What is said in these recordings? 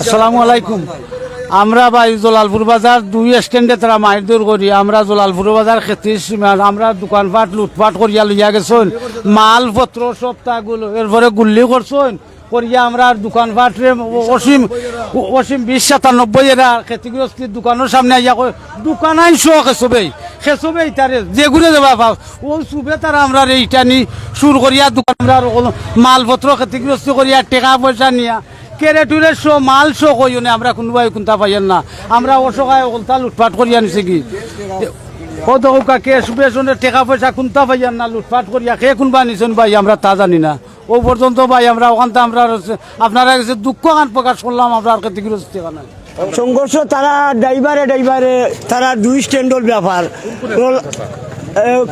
আসসালামু আলাইকুম। আমরা ভাই জলালপুর বাজার দুই স্ট্যান্ডে তারা মারধর করি। আমরা জলালপুর বাজার খেতে আমরা দোকানপাট, লুটপাট করিয়া লইয়া গেছেন। মালপত্র সব তাগুলো এরপরে গুল্লি করছেন। করিয়া আমরা আর দোকানপাট অসীম অসীম বিশ সাতানব্বই এরা ক্ষতিগ্রস্তির দোকানের সামনে আইয়া দোকান আইসো খেসবেই খেসবেই তারে, যে ঘুরে দেবা পাও। ও সুবে তারা আমরা এইটা নি, সুর করিয়া দোকান আমরা মালপত্র ক্ষতিগ্রস্ত করিয়া টাকা পয়সা নিয়া কেরে টুরে শো মাল শো কইও না আমরা কোনোবাই কোনটা পাইয়েন না। আমরা অসহায় ওলতা লুটপাট করিয়া নিছি কি? কত কা কেস বেসনের টাকা পয়সা কোনটা পাইয়েন না লুটপাট করিয়া কে কোনবা নিছেন ভাই আমরা তা জানি না। ও পর্যন্ত ভাই আমরা ওখানটা আমরা আপনারা কাছে দুঃখ গান প্রকাশ করলাম আমরা আর ক্ষতিগ্রস্ত কারণে সংঘর্ষ তারা ড্রাইভারে ড্রাইভারে তারা দুই স্ট্যান্ডর ব্যাপার।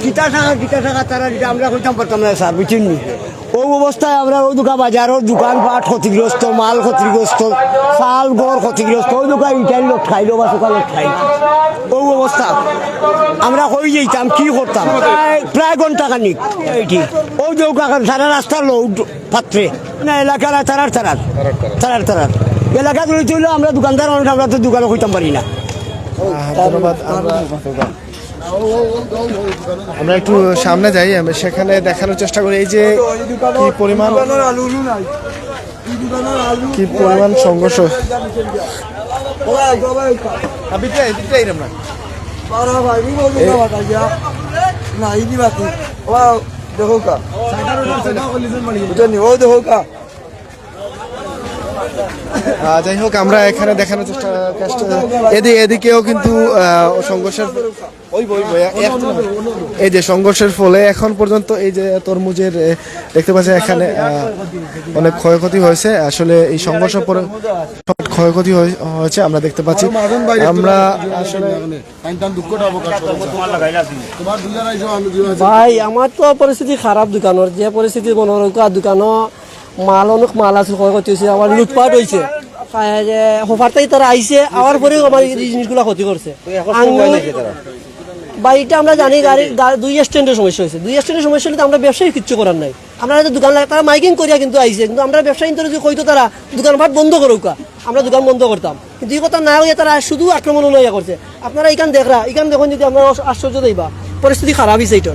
কিতা টাকা কিতা টাকা তারা যেটা আমরা কইতাম পারতাম না স্যার বুঝছেন নি? ও অবস্থায় আমরা ও দোকান বাজারের দোকানপাট ক্ষতিগ্রস্ত, মাল ক্ষতিগ্রস্ত, চাল, গড় ক্ষতিগ্রস্ত, ওই দোকান ইটাই লোক সকাল লোক খাই ও অবস্থা। আমরা কই যেতাম, কি করতাম? প্রায় ঘণ্টা খানিক এইটি ওই দোকান সারা রাস্তার লোক পাত্রে। না, এলাকার তারার তারার। তারার তারার। এলাকা ধরে আমরা দোকানদার, আমরা তো দোকানে কইতাম পারি না। ধন্যবাদ আমরা একটু সামনে যাই আমি সেখানে দেখানোর চেষ্টা করি। এই যে কি পরিমাণ কি পরিমাণ সংঘর্ষ। এদিকটা এরম না আহ, যাই হোক, আমরা এখানে দেখানোর চেষ্টা চেষ্টা- এদি এদিকেও কিন্তু সংঘর্ষের এই যে সংঘর্ষের ফলে এখন পর্যন্ত এই যে তরমুজের দেখতে পাচ্ছেন এখানে অনেক ক্ষয়ক্ষতি হয়েছে। আসলে এই সংঘর্ষ পরে ক্ষয়ক্ষতি হয়েছে, আমরা দেখতে পাচ্ছি। আমরা আসলে ভাই, আমার তো পরিস্থিতি খারাপ দোকানের। যে পরিস্থিতি মনে রকা দোকানও মাল অনেক মাল আছে ক্ষয়ক্ষতি হয়েছে আমার লুটপাট হয়েছে হোফার থেকে তারা আইছে আওয়ার পরেও আমার এই জিনিসগুলো ক্ষতি করছে। আঙ্গুর- বা এটা আমরা জানি গাড়ি দুই স্ট্যান্ডের সমস্যা হয়েছে। দুই স্ট্যান্ডের সমস্যা হলে তো আমরা ব্যবসায়ী কিচ্ছু করার নাই। আমরা হয়তো দোকান লাগে তারা মাইকিং করিয়া কিন্তু আইছে কিন্তু আমরা ব্যবসায়ী তো যদি কইতো তারা দোকানপাট বন্ধ করুকা আমরা দোকান বন্ধ করতাম। কিন্তু এই কথা না হইয়া তারা শুধু আক্রমণ লইয়া করছে। আপনারা এখান দেখরা এখান দেখুন যদি আপনারা আশ্চর্য দেইবা পরিস্থিতি খারাপ হয়েছে এটা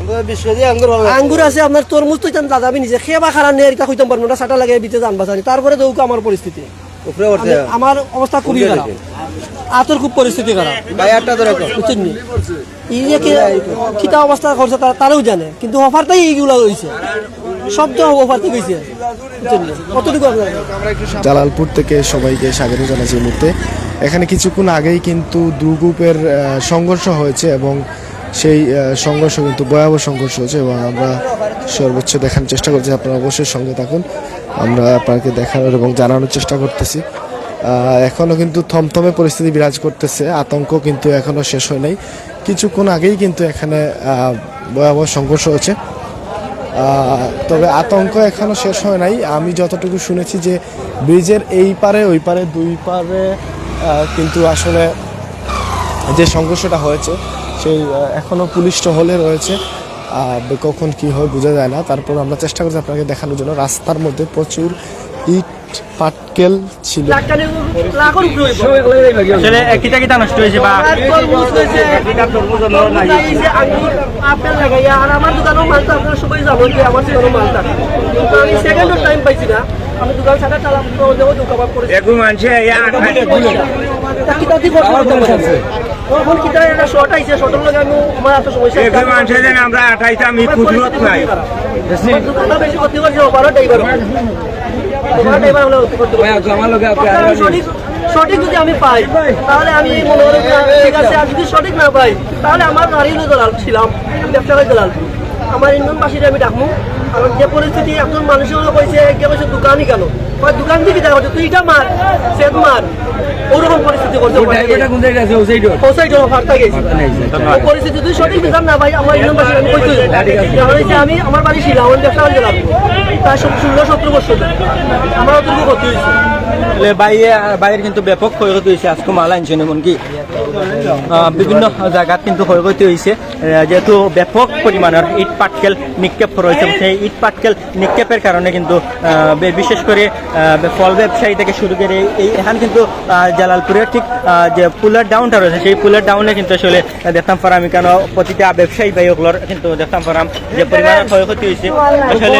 আঙ্গুর আছে আপনার তরমুজ তো ইতান দাদাবি নিজে খেয়ে বা খারাপ নেই এটা কইতাম পারব না সাটা লাগে বিতে জান বাঁচানি তারপরে দৌকা আমার পরিস্থিতি। আমার অবস্থা খুবই খারাপ। আতর খুব পরিস্থিতি খারাপ। বুঝছেন এই যে কিতা অবস্থা করছে তারা তারাও জানে। কিন্তু অফারটাই এইগুলো হয়েছে তো অফার থেকে হয়েছে কতটুকু জালালপুর থেকে সবাইকে স্বাগত জানাচ্ছি এই মুহূর্তে। এখানে কিছুক্ষণ আগেই কিন্তু দু গ্রুপের আহ, সংঘর্ষ হয়েছে এবং সেই সংঘর্ষ কিন্তু ভয়াবহ সংঘর্ষ হয়েছে এবং আমরা সর্বোচ্চ দেখানোর চেষ্টা করছি। আপনারা অবশ্যই সঙ্গে থাকুন। আমরা আপনাকে দেখানোর এবং জানানোর চেষ্টা করতেছি। এখনও কিন্তু থমথমে পরিস্থিতি বিরাজ করতেছে। আতঙ্ক কিন্তু এখনও শেষ হয় নাই। কিছুক্ষণ আগেই কিন্তু এখানে ভয়াবহ সংঘর্ষ হয়েছে। তবে আতঙ্ক এখনও শেষ হয় নাই। আমি যতটুকু শুনেছি যে ব্রিজের এই পারে, ওই পারে, দুই পারে কিন্তু আসলে যে সংঘর্ষটা হয়েছে সেই আহ, এখনও পুলিশ টহলে রয়েছে। কখন কি হয় বোঝা যায় না। তারপর আমরা চেষ্টা করছি আপনাকে দেখানোর জন্য। রাস্তার মধ্যে প্রচুর ইট পাটকেল ছিল। আমি দোকান ছাড়া চালাম তো দেখো দোকান করে তা কিতা দি করতে পারব? এখন কিতা একটা শর্ট আইছে শর্টের লগে আমি আমার এত সমস্যা আমরা আঠাইতে আমি কুদরত নাই আমার বেশি ক্ষতি করছে ওভারও ড্রাইভার ওভার ড্রাইভার হলে ক্ষতি করতে পারবে। আমি সঠিক সঠিক যদি আমি পাই তাহলে আমি মনে করি ঠিক আছে আর যদি সঠিক না পাই তাহলে আমার গাড়ি দলাল ছিলাম আমি ব্যবসা করে দলাল। আমার ইন্ডনবাসীরা আমি ডাকমু। আর যে পরিস্থিতি একজন মানুষের কইছে কইছে দোকানই গেল কয় দোকান থেকে দেখা হচ্ছে তুই এটা মার সেদ মার। ওরকম পরিস্থিতি ওই পরিস্থিতি তুই সঠিক দিতাম না ভাই আমার বাসী আমি কইতে কারণ আমি আমার বাড়ি ছিলাম আমি ব্যবসা গেলাম। তার ষোলো সতেরো বছর আমার অতটুকু ক্ষতি হয়েছে। বাইরে কিন্তু ব্যাপক ক্ষয়ক্ষতি হয়েছে আজকে মাল আনছেন এমনকি বিভিন্ন জায়গাত কিন্তু ক্ষয়ক্ষতি হয়েছে যেহেতু ব্যাপক পরিমাণের ইট পাটকেল নিক্ষেপ রয়েছে সেই ইট পাটকেল নিক্ষেপের কারণে কিন্তু বিশেষ করে ফল ব্যবসায়ী থেকে শুরু করে এই এখান কিন্তু জালালপুরের ঠিক যে পুলের ডাউনটা রয়েছে সেই পুলের ডাউনে কিন্তু আসলে দেখতাম পারাম কেন প্রতিটা ব্যবসায়ী ভাইগুলোর কিন্তু দেখতাম পারাম যে পরিমাণের ক্ষয়ক্ষতি হয়েছে আসলে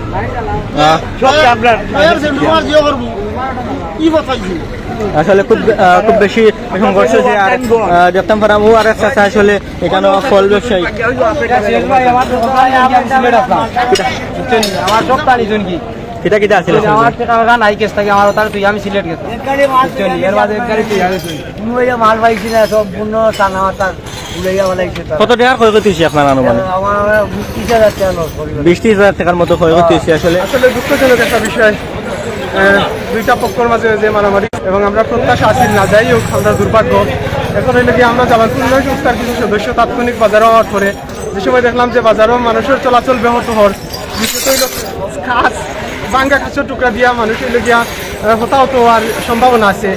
আসলে খুব খুব বেশি সংঘর্ষ যে আর দেখতাম পারাম ও আর একটা আছে আসলে এখানে ফল ব্যবসায়ী। আমার সব তারি কি কিতা কিতা আছে আমার টাকা নাই কেস থাকে আমার তার তুই আমি সিলেট গেছি এর বাদে গাড়ি তুই আগে মাল পাইছি না সব পূর্ণ চান আমার তার। কত টাকার ক্ষয়ক্ষতি হয়েছে আপনার আনুমানিক? বিশ টাকা করি ত্রিশ হাজার টাকার মতো ক্ষয়ক্ষতি হয়েছে আসলে। আসলে দুঃখজনক একটা বিষয়। দুইটা পক্ষর মাঝে যে মারামারি এবং আমরা প্রত্যাশা আছি না যাই হোক আমরা দুর্ভাগ্য। এখন হইলে কি আমরা জামালপুর সংস্থার কিছু সদস্য তাৎক্ষণিক বাজারে হওয়ার পরে যে সময় দেখলাম যে বাজারও মানুষের চলাচল ব্যাহত হওয়ার বিশেষত হইল খাস বাঙ্গা খাঁচের টুকরা দিয়া মানুষ হইলে গিয়া হতাহত হওয়ার সম্ভাবনা আছে।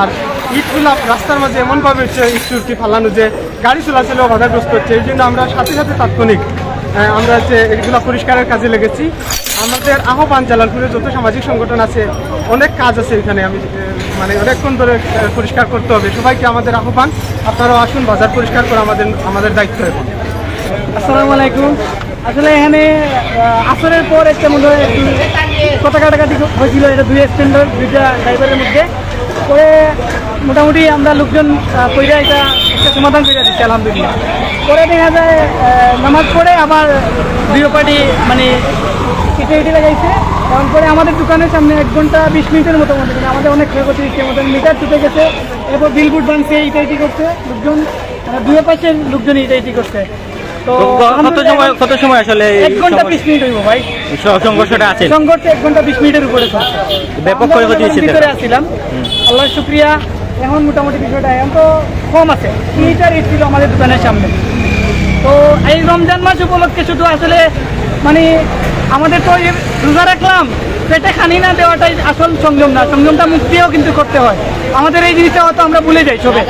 আর ইটগুলা রাস্তার মাঝে এমনভাবে ইট ফালানো যে গাড়ি চলাচলেও বাধাগ্রস্ত হচ্ছে, এই জন্য আমরা সাথে সাথে তাৎক্ষণিক আমরা যে এগুলো পরিষ্কারের কাজে লেগেছি। আমাদের আহ্বান জালালপুরে যত সামাজিক সংগঠন আছে, অনেক কাজ আছে এখানে, আমি মানে অনেকক্ষণ ধরে পরিষ্কার করতে হবে। সবাইকে আমাদের আহ্বান, আপনারাও আসুন, বাজার পরিষ্কার করা আমাদের আমাদের দায়িত্ব এখন আসসালামু আলাইকুম। আসলে এখানে আসরের পর একটা মনে হয় একটু কথা কাটাকাটি হয়েছিল, এটা দুই স্ট্যান্ডার্ড দুইটা ড্রাইভারের মধ্যে। পরে মোটামুটি আমরা লোকজন কইরা এটা একটা সমাধান করে দিচ্ছি আলহামদুলিল্লাহ। পরে দেখা যায় নামাজ পড়ে আবার দুই পার্টি মানে ইটে লাগাইছে। কারণ পরে আমাদের দোকানের সামনে এক ঘণ্টা বিশ মিনিটের মতো মধ্যে মানে আমাদের অনেক ক্ষয়ক্ষতি হচ্ছে আমাদের মিটার চুটে গেছে এরপর বিলগুড ভাঙছে ইটা ইটি করছে লোকজন আহ, দুই পাশের লোকজন ইটা ইটি করছে। তো কত সময় কত সময় আসলে এক ঘণ্টা বিশ মিনিট হইব ভাই। সংঘর্ষটা আছে? সংঘর্ষে এক ঘণ্টা বিশ মিনিটের উপরে ব্যাপক ক্ষয়ক্ষতি ভিতরে আসছিলাম শুক্রিয়া এখন মোটামুটি বিষয়টা এখন তো কম আছে। তিনটার ইট ছিল আমাদের দোকানের সামনে। তো এই রমজান মাস উপলক্ষে শুধু আসলে মানে আমাদের তো রোজা রাখলাম, পেটে খানি না দেওয়াটাই আসল সংযম না। সংযমটা মুখ দিয়েও কিন্তু করতে হয়। আমাদের এই জিনিসটা হয়তো আমরা ভুলে যাই সবে।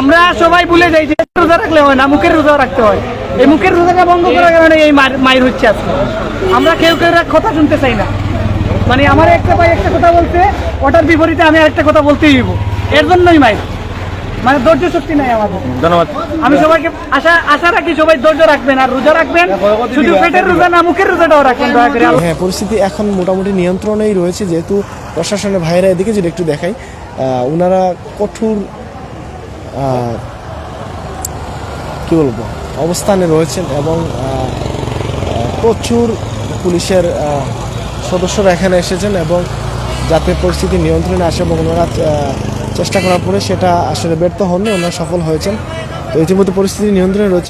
আমরা সবাই ভুলে যাই যে রোজা রাখলে হয় না, মুখের রোজা রাখতে হয়। এই মুখের রোজাটা বন্ধ করার কারণে এই মায়ের হচ্ছে আজকে। আমরা কেউ কেউ কথা শুনতে চাই না। মানে আমার একটা ভাই একটা কথা বলতে ওটার বিপরীতে আমি আরেকটা কথা বলতেই দিব এর জন্যই মায়ের মানে ধৈর্য শক্তি নাই আমাদের। ধন্যবাদ। আমি সবাইকে আশা আশা রাখি সবাই ধৈর্য রাখবেন আর রোজা রাখবেন। শুধু পেটের রোজা না মুখের রোজাটাও রাখবেন দয়া করে। হ্যাঁ পরিস্থিতি এখন মোটামুটি নিয়ন্ত্রণেই রয়েছে। যেহেতু প্রশাসনের ভাইরা এদিকে যদি একটু দেখাই ওনারা কঠোর কি বলব অবস্থানে রয়েছেন এবং প্রচুর পুলিশের সদস্যরা এখানে এসেছেন এবং যাতে পরিস্থিতি নিয়ন্ত্রণে আসে এবং ওনারা চেষ্টা করার পরে সেটা আসলে ব্যর্থ হননি, ওনারা সফল হয়েছেন। তো ইতিমধ্যে পরিস্থিতি নিয়ন্ত্রণে রয়েছে।